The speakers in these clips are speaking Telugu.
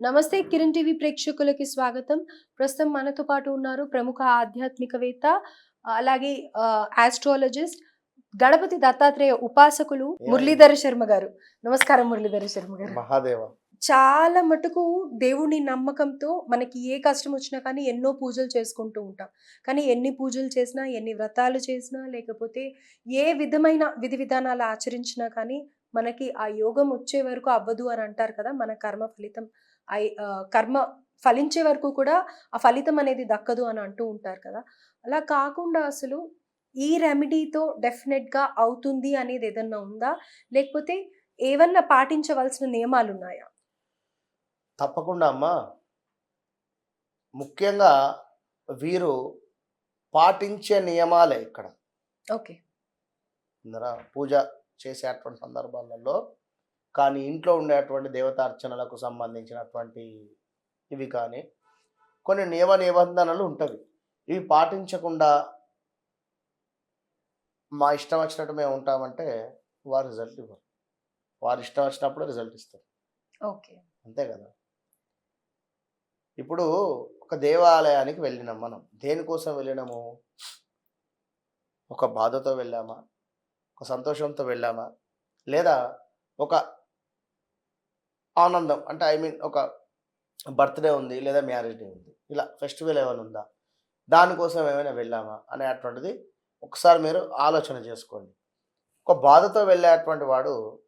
నమస్తే కిరణ్ టీవీ ప్రేక్షకులకి స్వాగతం. ప్రస్తుతం మనతో పాటు ఉన్నారు ప్రముఖ ఆధ్యాత్మికవేత్త అలాగే ఆస్ట్రాలజిస్ట్ గణపతి దత్తాత్రేయ ఉపాసకులు మురళీధర శర్మ గారు. నమస్కారం మురళీధర శర్మ గారు. మహాదేవ. చాలా మటుకు దేవుని నమ్మకంతో మనకి ఏ కష్టం వచ్చినా కానీ ఎన్నో పూజలు చేసుకుంటూ ఉంటాం. కానీ ఎన్ని పూజలు చేసినా ఎన్ని వ్రతాలు చేసినా లేకపోతే ఏ విధమైన విధి విధానాలు ఆచరించినా కానీ మనకి ఆ యోగం వచ్చే వరకు అవ్వదు అని అంటారు కదా మన కర్మ ఫలితం. ఆ, కర్మ ఫలించే వరకు కూడా ఆ ఫలితం అనేది దక్కదు అని అంటూ ఉంటారు కదా. అలా కాకుండా అసలు ఈ రెమెడీతో డెఫినెట్గా అవుతుంది అనేది ఏదన్నా ఉందా? లేకపోతే ఏమన్నా పాటించవలసిన నియమాలు ఉన్నాయా? తప్పకుండా అమ్మా. ముఖ్యంగా వీరు పాటించే నియమాలే ఇక్కడ. ఓకే. పూజ చేసేటువంటి సందర్భాలలో కానీ ఇంట్లో ఉండేటువంటి దేవతార్చనలకు సంబంధించినటువంటి ఇవి కానీ కొన్ని నియమ నిబంధనలు ఉంటవి. ఇవి పాటించకుండా మా ఇష్టం వచ్చినట్టు మేము ఉంటామంటే వారు రిజల్ట్ ఇవ్వరు. వారి ఇష్టం వచ్చినప్పుడు రిజల్ట్ ఇస్తారు. ఓకే. అంతే కదా? ఇప్పుడు ఒక దేవాలయానికి వెళ్ళినాం మనం. దేనికోసం వెళ్ళినాము? ఒక బాధతో వెళ్ళామా? ఒక సంతోషంతో వెళ్ళామా? లేదా ఒక ఆనందం. అంటే ఐ మీన్ ఒక బర్త్డే ఉంది లేదా మ్యారేజ్ డే ఉంది. ఇలా ఫెస్టివల్ ఏమైనా ఉందా? దానికోసం ఏమైనా వెళ్ళామా? అనేటువంటిది ఒకసారి మీరు ఆలోచన చేసుకోండి. ఒక బాధతో వెళ్ళేటువంటి వాడు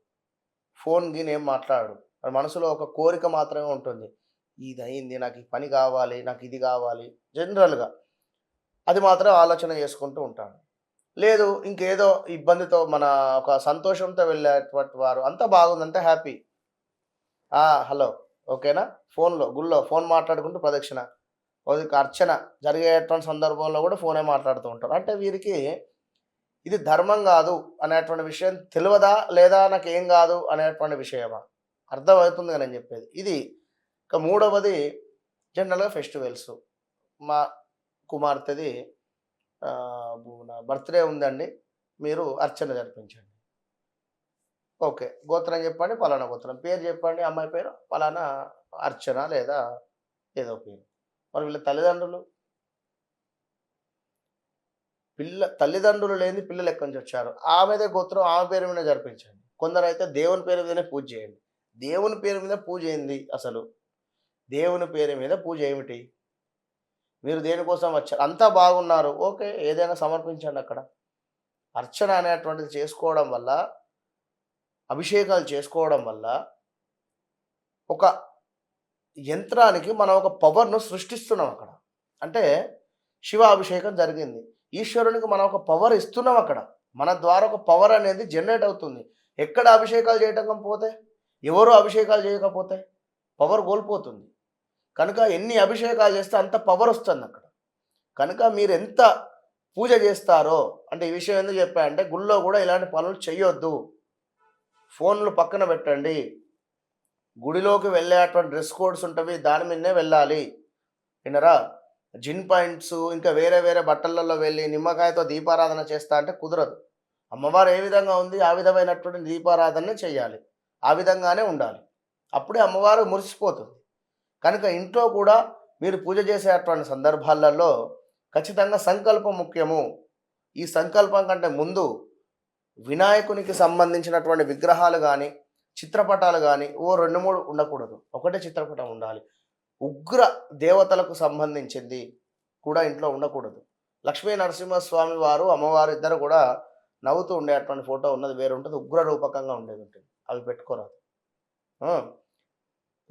ఫోన్ గిని ఏం మాట్లాడు? మనసులో ఒక కోరిక మాత్రమే ఉంటుంది. ఇది అయింది నాకు ఈ పని కావాలి నాకు ఇది కావాలి. జనరల్గా అది మాత్రం ఆలోచన చేసుకుంటూ ఉంటాడు. లేదు ఇంకేదో ఇబ్బందితో మన ఒక సంతోషంతో వెళ్ళేటువంటి వారు అంతా బాగుందంటే హ్యాపీ. హలో. ఓకేనా? ఫోన్లో గుళ్ళో ఫోన్ మాట్లాడుకుంటూ ప్రదక్షిణ. ఒక అర్చన. జరిగేటువంటి సందర్భంలో కూడా ఫోనే మాట్లాడుతూ ఉంటారు. అంటే వీరికి ఇది ధర్మం కాదు అనేటువంటి విషయం తెలియదా లేదా నాకు ఏం కాదు అనేటువంటి విషయమా? అర్థమవుతుంది నేను చెప్పేది. ఇది ఇక మూడవది జనరల్గా ఫెస్టివల్స్. మా కుమార్తెది బర్త్డే ఉందండి. మీరు అర్చన జరిపించండి. ఓకే. గోత్రం చెప్పండి పలానా గోత్రం. పేరు చెప్పండి అమ్మాయి పేరు పలానా అర్చన లేదా ఏదో పేరు. మరి వీళ్ళ తల్లిదండ్రులు? పిల్ల తల్లిదండ్రులు లేని పిల్లలు ఎక్కడి నుంచి వచ్చారు? ఆమెదే గోత్రం ఆమె పేరు మీద జరిపించండి. కొందరైతే దేవుని పేరు మీదనే పూజ చేయండి. దేవుని పేరు మీద పూజ ఏంది అసలు? దేవుని పేరు మీద పూజ ఏమిటి? మీరు దేనికోసం వచ్చారు? అంతా బాగున్నారు. ఓకే ఏదైనా సమర్పించండి అక్కడ. అర్చన అనేటువంటిది చేసుకోవడం వల్ల అభిషేకాలు చేసుకోవడం వల్ల ఒక యంత్రానికి మనం ఒక పవర్ను సృష్టిస్తున్నాం అక్కడ. అంటే శివ అభిషేకం జరిగింది. ఈశ్వరునికి మనం ఒక పవర్ ఇస్తున్నాం అక్కడ. మన ద్వారా ఒక పవర్ అనేది జనరేట్ అవుతుంది. ఎక్కడ అభిషేకాలు చేయటం పోతే ఎవరు అభిషేకాలు చేయకపోతే? పవర్ కోల్పోతుంది. కనుక ఎన్ని అభిషేకాలు చేస్తే అంత పవర్ వస్తుంది అక్కడ. కనుక మీరు ఎంత పూజ చేస్తారో అంటే ఈ విషయం ఎందుకు చెప్పా అంటే గుళ్ళో కూడా ఇలాంటి పనులు చేయొద్దు. ఫోన్లు పక్కన పెట్టండి. గుడిలోకి వెళ్ళేటువంటి డ్రెస్ కోడ్స్ ఉంటవి దాని మీదనే వెళ్ళాలి. వినరా జిన్ పాయింట్స్ ఇంకా వేరే వేరే బట్టలలో వెళ్ళి నిమ్మకాయతో దీపారాధన చేస్తా అంటే కుదరదు. అమ్మవారు ఏ విధంగా ఉంది ఆ విధమైనటువంటి దీపారాధన చేయాలి. ఆ విధంగానే ఉండాలి. అప్పుడే అమ్మవారు మురిసిపోతుంది. కనుక ఇంట్లో కూడా మీరు పూజ చేసేటువంటి సందర్భాలలో ఖచ్చితంగా సంకల్పం ముఖ్యము. ఈ సంకల్పం కంటే ముందు వినాయకునికి సంబంధించినటువంటి విగ్రహాలు కానీ చిత్రపటాలు కానీ ఓ రెండు మూడు ఉండకూడదు. ఒకటే చిత్రపటం ఉండాలి. ఉగ్ర దేవతలకు సంబంధించింది కూడా ఇంట్లో ఉండకూడదు. లక్ష్మీ నరసింహస్వామి వారు అమ్మవారు ఇద్దరు కూడా నవ్వుతూ ఉండేటువంటి ఫోటో ఉన్నది వేరు ఉంటుంది ఉగ్ర రూపకంగా ఉండేది ఉంటుంది. అవి పెట్టుకోరాదు.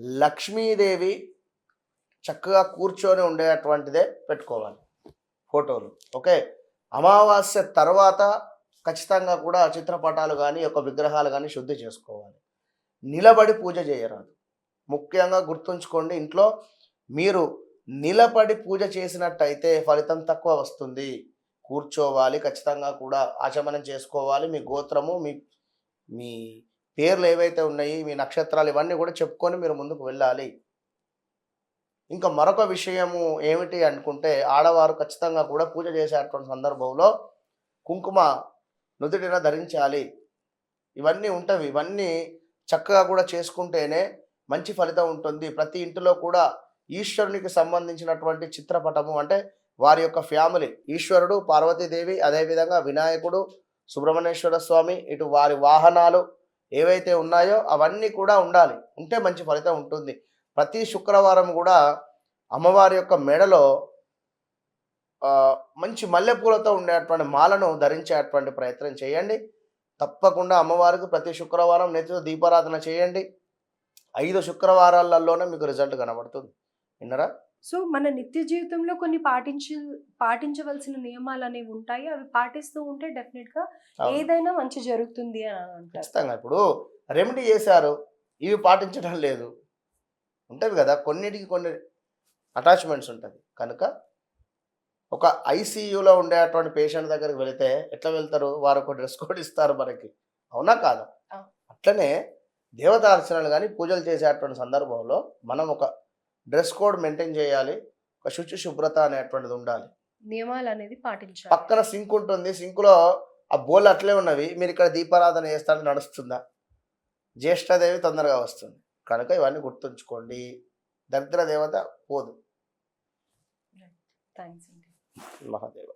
లక్ష్మీదేవి చక్కగా కూర్చొని ఉండేటువంటిదే పెట్టుకోవాలి ఫోటోలు. ఓకే? అమావాస్య తర్వాత ఖచ్చితంగా కూడా చిత్రపటాలు కానీ యొక్క విగ్రహాలు కానీ శుద్ధి చేసుకోవాలి. నిలబడి పూజ చేయరాదు. ముఖ్యంగా గుర్తుంచుకోండి ఇంట్లో మీరు నిలబడి పూజ చేసినట్టయితే ఫలితం తక్కువ వస్తుంది. కూర్చోవాలి ఖచ్చితంగా కూడా ఆచమనం చేసుకోవాలి. మీ గోత్రము మీ మీ పేర్లు ఏవైతే ఉన్నాయి మీ నక్షత్రాలు ఇవన్నీ కూడా చెప్పుకొని మీరు ముందుకు వెళ్ళాలి. ఇంకా మరొక విషయము ఏమిటి అనుకుంటే ఆడవారు ఖచ్చితంగా కూడా పూజ చేసేటువంటి సందర్భంలో కుంకుమ నుదుటిన ధరించాలి. ఇవన్నీ ఉంటవి. ఇవన్నీ చక్కగా కూడా చేసుకుంటేనే మంచి ఫలితం ఉంటుంది. ప్రతి ఇంటిలో కూడా ఈశ్వరునికి సంబంధించినటువంటి చిత్రపటము అంటే వారి యొక్క ఫ్యామిలీ. ఈశ్వరుడు పార్వతీదేవి అదేవిధంగా వినాయకుడు సుబ్రహ్మణ్యేశ్వర స్వామి ఇటు వారి వాహనాలు ఏవైతే ఉన్నాయో అవన్నీ కూడా ఉండాలి. ఉంటే మంచి ఫలితం ఉంటుంది. ప్రతి శుక్రవారం కూడా అమ్మవారి యొక్క మెడలో మంచి మల్లెపూలతో ఉండేటువంటి మాలను ధరించేటువంటి ప్రయత్నం చేయండి. తప్పకుండా అమ్మవారికి ప్రతి శుక్రవారం నెత్తితో దీపారాధన చేయండి. ఐదు శుక్రవారాలలోనే మీకు రిజల్ట్ కనబడుతుంది. విన్నరా? సో మన నిత్య జీవితంలో కొన్ని పాటించ పాటించవలసిన నియమాలు అనేవి ఉంటాయి. అవి పాటిస్తూ ఉంటే డెఫినెట్గా అవును. ఏదైనా మంచి జరుగుతుంది అని ఖచ్చితంగా. ఇప్పుడు రెమెడీ చేశారు. ఇవి పాటించడం లేదు. ఉంటుంది కదా? కొన్నిటికి కొన్ని అటాచ్మెంట్స్ ఉంటుంది. కనుక ఒక ఐసీయూలో ఉండేటువంటి పేషెంట్ దగ్గరికి వెళితే ఎట్లా వెళ్తారు? వారు ఒక డ్రెస్ కోడ్ ఇస్తారు మనకి. అవునా కాదా. అట్లనే దేవతా అర్చనలు కానీ పూజలు చేసేటువంటి సందర్భంలో మనం ఒక డ్రెస్ కోడ్ మెయింటైన్ చేయాలి. ఒక శుచి శుభ్రత అనేటువంటిది ఉండాలి. నియమాలు అనేది పాటించాలి. పక్కన సింక్ ఉంటుంది. సింకులో ఆ బోల్ అట్లే ఉన్నవి. మీరు ఇక్కడ దీపారాధన చేస్తారని నడుస్తుందా? జ్యేష్ఠదేవి తొందరగా వస్తుంది. కనుక ఇవన్నీ గుర్తుంచుకోండి. దరిద్ర దేవత పోదు. థ్యాంక్స్ అండి మహాదేవ